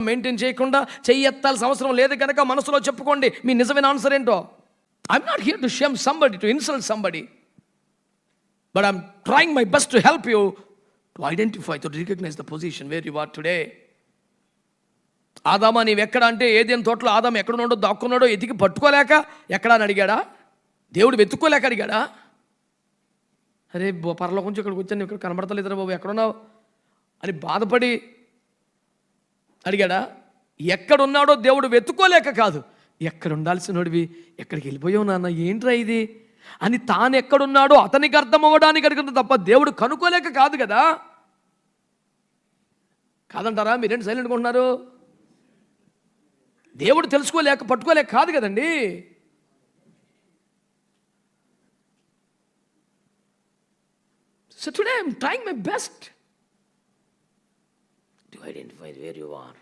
Maintain చేయకుండా చెయ్యెత్తాల్సిన అవసరం లేదు కనుక మనసులో చెప్పుకోండి మీ నిజమైన ఆన్సర్ ఏంటో? I'm not here to shame somebody to insult somebody but I'm trying my best to help you to identify to recognise the position where you are today ఆదామా నీవు ఎక్కడ అంటే ఏదేం తోటలో ఆదాం ఎక్కడున్నాడో దాక్కున్నాడో ఎతికి పట్టుకోలేక ఎక్కడా అని అడిగాడా? దేవుడు వెతుక్కోలేక అడిగాడా? అరే బో పరలో కొంచెం ఇక్కడికి వచ్చాను ఇక్కడ కనబడతలేదురా బాబు ఎక్కడున్నావు? అని బాధపడి అడిగాడా ఎక్కడున్నాడో దేవుడు వెతుక్కోలేక కాదు. ఎక్కడ ఉండాల్సినోడివి ఎక్కడికి వెళ్ళిపోయావు నాన్న? ఏంట్రా ఇది? అని తాను ఎక్కడున్నాడో అతనికి అర్థం అవ్వడానికి అడిగిన తప్ప దేవుడు కనుక్కోలేక కాదు కదా. కాదంటారా మీరేంటి సైలెంట్గా ఉన్నారు దేవుడు తెలుసుకోలేక పట్టుకోలేక కాదు కదండి. So today I'm trying my best to identify where you are